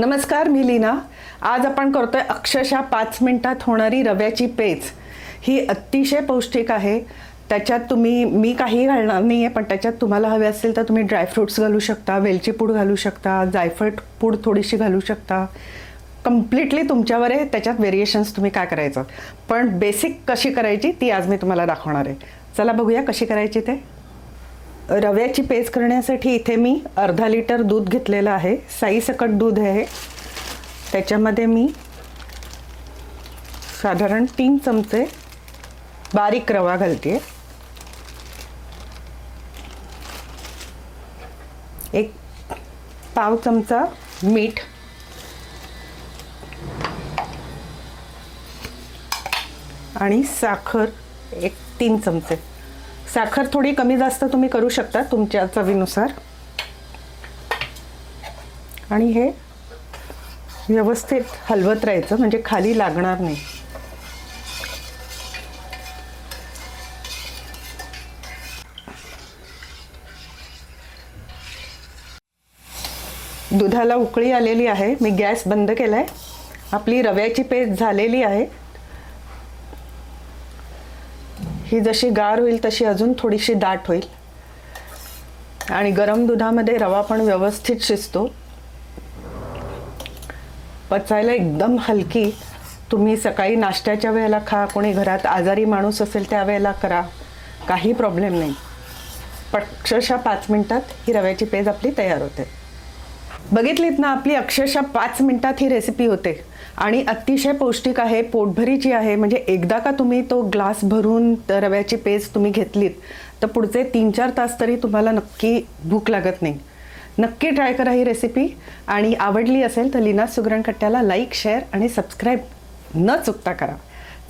नमस्कार मी लीना. आज आपण करतोय अक्षरशः पाच मिनिटात होणारी रव्याची पेज. ही अतिशय पौष्टिक आहे. त्याच्यात तुम्ही मी काही घालणार नाही आहे पण त्याच्यात तुम्हाला हवे असेल तर तुम्ही ड्रायफ्रुट्स घालू शकता वेलची पूड घालू शकता जायफळ पूड थोडीशी घालू शकता. कम्प्लिटली तुमच्यावर आहे. त्याच्यात व्हेरिएशन्स तुम्ही काय करायचं? पण बेसिक कशी करायची ती आज मी तुम्हाला दाखवणार आहे. चला बघूया कशी करायची ते. रव्याची पेज करण्यासाठी इथे मी अर्धा लिटर दूध घेतलेलं आहे. साईसकट दूध आहे. त्याच्यामध्ये मी साधारण तीन चमचे बारीक रवा घालते एक पाव चमचा मीठ. आणि साखर एक तीन चमचे. साखर थोडी कमी जास्त तुम्ही करू शकता तुमच्या चवीनुसार. आणि हे व्यवस्थित हलवत राहायचं म्हणजे खाली लागणार नाही. दुधाला उकळी आलेली आहे मी गॅस बंद केला आहे आपली रव्याची पेस्ट झालेली आहे. ही जशी गार होईल तशी अजून थोडीशी दाट होईल. आणि गरम दुधामध्ये रवा पण व्यवस्थित शिजतो. पचायला एकदम हलकी. तुम्ही सकाळी नाश्त्याच्या वेळेला खा कोणी घरात आजारी माणूस असेल त्यावेळेला करा. काही प्रॉब्लेम नाही. पक्षशा पाच मिनटात ही रव्याची पेज आपली तयार होते. बघितलीत ना आपली अक्षरशः पाच मिनिटात ही रेसिपी होते. आणि अतिशय पौष्टिक आहे पोटभरीची आहे म्हणजे एकदा का तुम्ही तो ग्लास भरून रव्याची पेस्ट तुम्ही घेतलीत तर पुढचे तीन चार तास तरी तुम्हाला नक्की भूक लागत नाही. नक्की ट्राय करा ही रेसिपी आणि आवडली असेल तर लीना सुगरण कट्ट्याला लाईक शेअर आणि सबस्क्राईब न चुकता करा.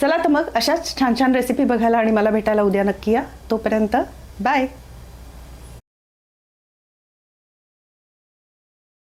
चला तर मग अशाच छान छान रेसिपी बघायला आणि मला भेटायला उद्या नक्की या. तोपर्यंत बाय